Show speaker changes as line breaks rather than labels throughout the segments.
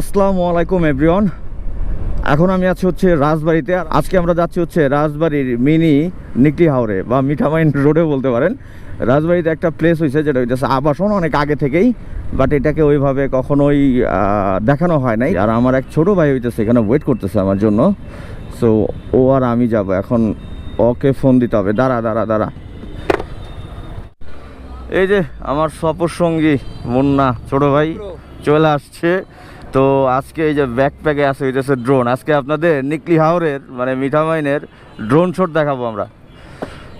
আসসালামু আলাইকুম এভরিওয়ান এখন আমি আছি হচ্ছে রাজবাড়িতে আর আজকে আমরা যাচ্ছি হচ্ছে রাজবাড়ির মিনি নিকলি হাওড়ে বা মিঠামাইন রোডে বলতে পারেন। রাজবাড়িতে একটা প্লেস হয়েছে যেটা হইতেছে আবাসন অনেক আগে থেকেই বাট এটাকে ওইভাবে কখনোই দেখানো হয় নাই। আর আমার এক ছোট ভাই হইতেছে এখানে ওয়েট করতেছে আমার জন্য। সো ও আর আমি যাব এখন ওকে ফোন দিতে হবে। দাঁড়া দাঁড়া দাঁড়া। এই যে আমার সফর সঙ্গী মুন্না ছোট ভাই চলে আসছে। তো আজকে এই যে ব্যাকপ্যাকে আছে হইতেছে ড্রোন আজকে আপনাদের নিকলি হাওরের মানে মিঠামাইনের ড্রোন শট দেখাবো আমরা।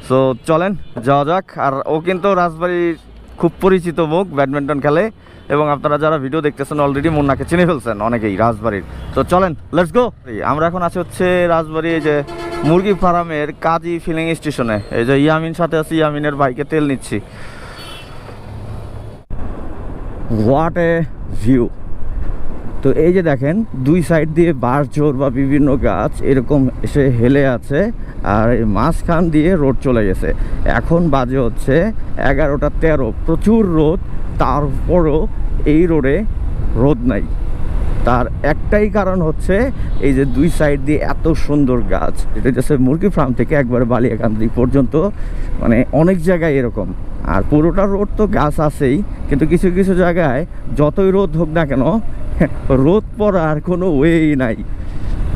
সো চলেন, যাওয়া যাক। আর ও কিন্তু রাজবাড়ির খুব পরিচিত মুখ, ব্যাডমিন্টন খেলে। এবং আপনারা যারা ভিডিও দেখতেছেন অলরেডি মুন্নাকে চিনে ফেলছেন, অনেকেই রাজবাড়ির। তো চলেন লেটস গো আমরা এখন আছি হচ্ছে রাজবাড়ি, এই যে মুরগি ফার্মের কাজী ফিলিং স্টেশনে এই যে ইয়ামিন সাথে আছি, ইয়ামিনের বাইকে তেল নিচ্ছি। হোয়াট এ ভিউ তো এই যে দেখেন, দুই সাইড দিয়ে বাঁশঝোড় বা বিভিন্ন গাছ এরকম এসে হেলে আছে আর মাঝখান দিয়ে রোড চলে গেছে। এখন বাজে হচ্ছে এগারোটা তেরো। প্রচুর রোদ, তারপরও এই রোডে রোদ নাই। তার একটাই কারণ হচ্ছে এই যে দুই সাইড দিয়ে এত সুন্দর গাছ। এটা হচ্ছে মুরগি ফার্ম থেকে একবারে বালিয়াকান্দি পর্যন্ত। মানে অনেক জায়গায় এরকম। আর পুরোটা রোড তো গাছ আছেই, কিন্তু কিছু কিছু জায়গায় যতই রোদ হোক না কেন রোদ পড়ার কোনো ওয়েই নাই।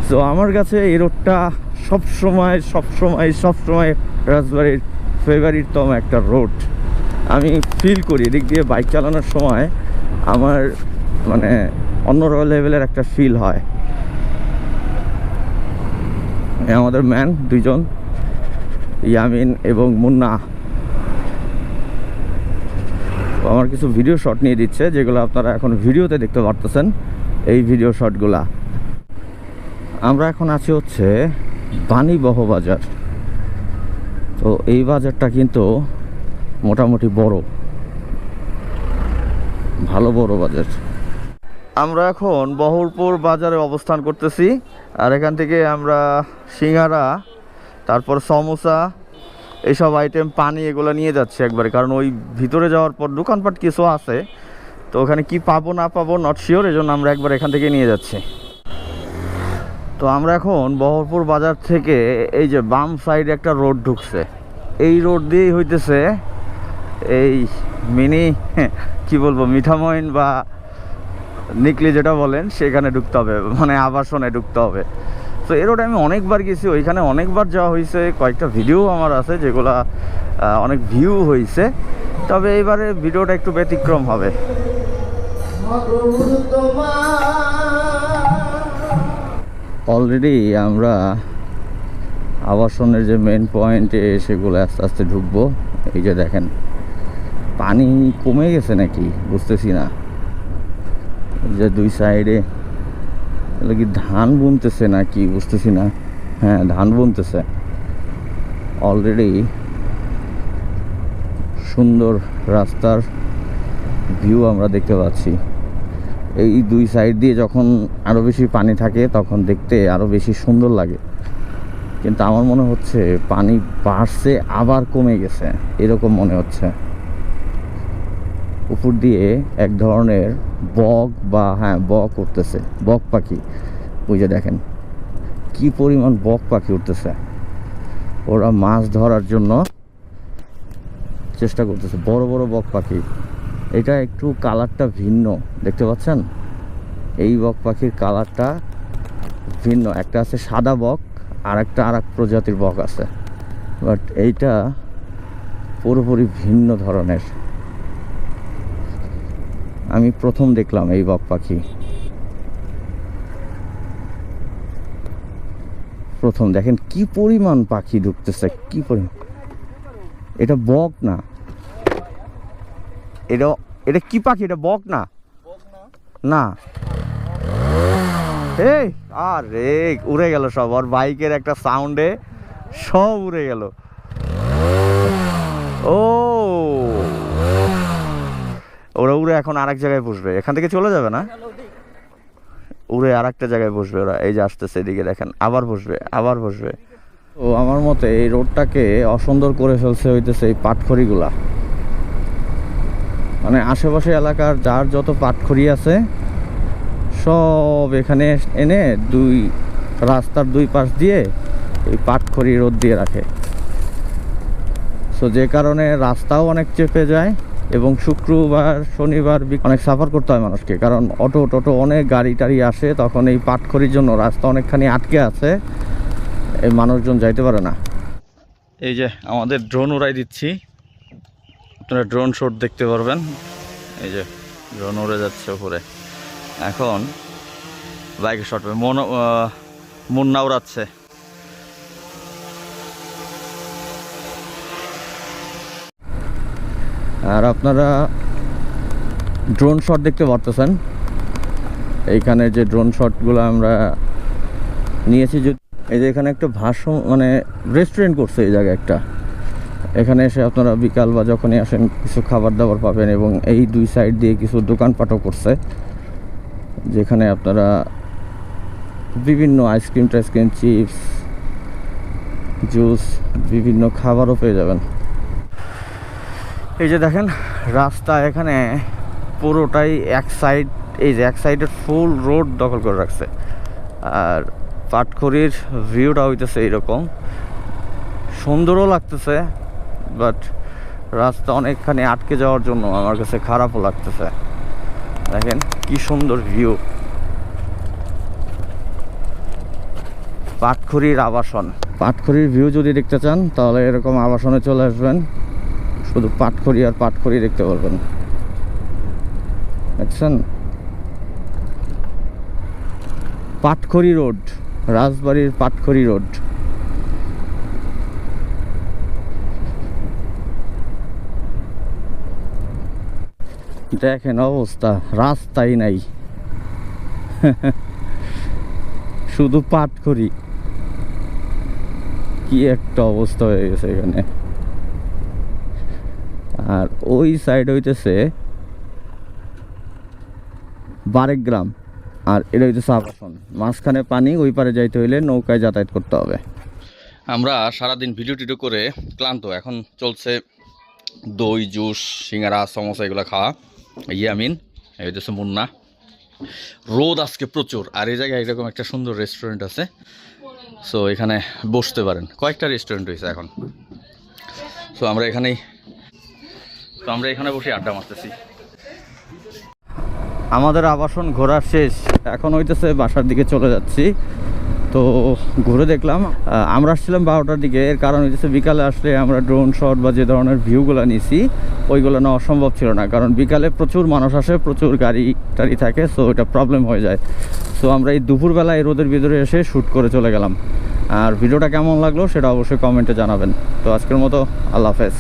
তো আমার কাছে এই রোডটা সবসময় সবসময় সবসময় রাজবাড়ির ফেভারিটতম একটা রোড আমি ফিল করি, এদিক দিয়ে বাইক চালানোর সময় আমার মানে অন্য লেভেলের একটা ফিল হয়। আমাদের ম্যান দুজন ইয়ামিন এবং মুন্না। আমার কিছু ভিডিও শট নিয়ে দিচ্ছে, যেগুলো আপনারা এখন ভিডিওতে দেখতে পারতেছেন। এই ভিডিও শটগুলা আমরা এখন আছি হচ্ছে বাণীবহ বাজার। তো এই বাজারটা কিন্তু মোটামুটি বড়। ভালো বড় বাজার। আমরা এখন বহরপুর বাজারে অবস্থান করতেছি, আর এখান থেকে আমরা সিঙ্গারা, তারপর সমোসা এইসব আইটেম পানি এগুলো নিয়ে যাচ্ছি একবারে। কারণ ওই ভিতরে যাওয়ার পর দোকানপাট কিছু আছে, তো ওখানে কি পাবো না পাবো নট শিওর এই জন্য আমরা একবার এখান থেকে নিয়ে যাচ্ছি। তো আমরা এখন বহরপুর বাজার থেকে এই যে বাম সাইডে একটা রোড ঢুকছে। এই রোড দিয়েই হইতেছে এই মিনি কি বলব মিঠামইন বা নিকলি যেটা বলেন, সেখানে ঢুকতে হবে। মানে আবাসনে ঢুকতে হবে। তো এ রোডে আমি অনেকবার গেছি, ওইখানে অনেকবার যাওয়া হয়েছে কয়েকটা ভিডিও আমার আছে যেগুলা অনেক ভিউ হয়েছে তবে এইবারে ভিডিওটা একটু ব্যতিক্রম হবে। অলরেডি আমরা আবাসনের যে মেন পয়েন্টে সেগুলো আস্তে আস্তে ঢুকবো। এই যে দেখেন, পানি কমে গেছে নাকি? বুঝতেছি না। যে দুই সাইডে কি ধান বুনতেছে না কি বুঝতেছি না। হ্যাঁ ধান বুনতেছে। অলরেডি সুন্দর রাস্তার ভিউ আমরা দেখতে পাচ্ছি। এই দুই সাইড দিয়ে যখন আরও বেশি পানি থাকে, তখন দেখতে আরও বেশি সুন্দর লাগে। কিন্তু আমার মনে হচ্ছে পানি বাড়ছে, আবার কমে গেছে। এরকম মনে হচ্ছে। উপর দিয়ে এক ধরনের বক বা হ্যাঁ বক উঠতেছে, বক পাখি। ওই যে দেখেন, কি পরিমাণ বক পাখি উঠতেছে। ওরা মাছ ধরার জন্য চেষ্টা করতেছে, বড় বড় বক পাখি। এটা একটু কালারটা ভিন্ন, দেখতে পাচ্ছেন? এই বক পাখির কালারটা ভিন্ন, একটা আছে সাদা বক আর একটা আর প্রজাতির বক আছে। বাট এইটা পুরোপুরি ভিন্ন ধরনের। আমি প্রথম দেখলাম এই বক পাখি। প্রথম দেখেন কি পরিমাণ পাখি ঢুকতেছে, কি পরিমাণ। এটা বক না। এটা এটা কি পাখি? এটা বক না? না। এই, আরে, উড়ে গেল সব। আর বাইকের একটা সাউন্ডে সব উড়ে গেল। ও ওরা উড়ে এখন আরেক জায়গায় বসবে। এখান থেকে চলে যাবে না? উড়ে আর একটা জায়গায় বসবে ওরা। এই যে আসতেছে এদিকে দেখেন, আবার বসবে আবার বসবে। ও আমার মতে এই রোডটাকে অসুন্দর করে ফেলছে হইতেছে এই পাটখড়িগুলা। মানে আশেপাশে এলাকার যার যত পাটখড়ি আছে, সব এখানে এনে দুই রাস্তার দুই পাশ দিয়ে এই পাটখড়ি রোদ দিয়ে রাখে। সো যে কারণে রাস্তাও অনেক চেপে যায় এবং শুক্রবার, শনিবার অনেক সাফার করতে হয় মানুষকে। কারণ অটো, টোটো, অনেক গাড়ি টাড়ি আসে, তখন এই পাটখড়ির জন্য রাস্তা অনেকখানি আটকে আছে। এই মানুষজন যাইতে পারে না। এই যে আমাদের ড্রোন উড়াই দিচ্ছি। আপনারা ড্রোন শট দেখতে পারবেন। এই যে ড্রোন উড়ে যাচ্ছে উপরে। এখন বাইকে শট মন মুন্না উড়াচ্ছে। আর আপনারা ড্রোন শট দেখতে পারতেছেন। এইখানে যে ড্রোন শটগুলো আমরা নিয়েছি যে এই যে এখানে একটা ভাষ্য মানে রেস্টুরেন্ট করছে এই জায়গায় একটা। এখানে এসে আপনারা বিকাল বা যখনই আসেন, কিছু খাবার দাবার পাবেন এবং এই দুই সাইড দিয়ে কিছু দোকানপাটও করছে। যেখানে আপনারা বিভিন্ন আইসক্রিম টাইসক্রিম চিপস জুস বিভিন্ন খাবারও পেয়ে যাবেন। এই যে দেখেন, রাস্তা এখানে পুরোটাই এক সাইড এই যে এক সাইডের ফুল রোড দখল করে রাখছে। আর পাটখড়ির ভিউটা হইতেছে এইরকম। সুন্দরও লাগতেছে বাট রাস্তা অনেকখানি আটকে যাওয়ার জন্য আমার কাছে খারাপও লাগতেছে। দেখেন, কি সুন্দর ভিউ পাটখড়ির আবাসন। পাটখড়ির ভিউ যদি দেখতে চান, তাহলে এরকম আবাসনে চলে আসবেন। শুধু পাটখড়ি আর পাটখড়ি দেখতে পারবেন। দেখছেন? পাটখড়ি রোড, রাজবাড়ির পাটখড়ি রোড। দেখেন অবস্থা, রাস্তাই নাই। শুধু পাটখড়ি। কি একটা অবস্থা হয়ে গেছে এখানে। আর ওই সাইড হইতেছে বারেক গ্রাম। আর এটা হইতেছে আবাসন। মাঝখানে পানি, ওই পারে যাইতে হইলে নৌকায় যাতায়াত করতে হবে। আমরা সারাদিন ভিডিও টিডিও করে ক্লান্ত। এখন চলছে দই, জুস, সিঙ্গারা, সমোসা এগুলো খাওয়া। ইয়ামিন এই হইতেছে মুন্না। রোদ আজকে প্রচুর। আর এই জায়গায় এরকম একটা সুন্দর রেস্টুরেন্ট আছে। সো এখানে বসতে পারেন। কয়েকটা রেস্টুরেন্ট হয়েছে এখন। সো আমরা এখানেই তো আমরা এখানে বসে আড্ডা মারতেছি। আমাদের আবাসন ঘোরা শেষ। এখন হইতেছে বাসার দিকে চলে যাচ্ছি। তো ঘুরে দেখলাম আমরা আসছিলাম বারোটার দিকে। এর কারণ হইতেছে বিকালে আসলে আমরা ড্রোন শট বা যে ধরনের ভিউগুলো নিছি, ওইগুলো নেওয়া অসম্ভব ছিল না। কারণ বিকালে প্রচুর মানুষ আসে, প্রচুর গাড়ি টাড়ি থাকে সো এটা প্রবলেম হয়ে যায়। সো আমরা এই দুপুরবেলা এই রোদের ভিতরে এসে শ্যুট করে চলে গেলাম। আর ভিডিওটা কেমন লাগল সেটা অবশ্যই কমেন্টে জানাবেন। তো আজকের মতো আল্লাহ হাফেজ।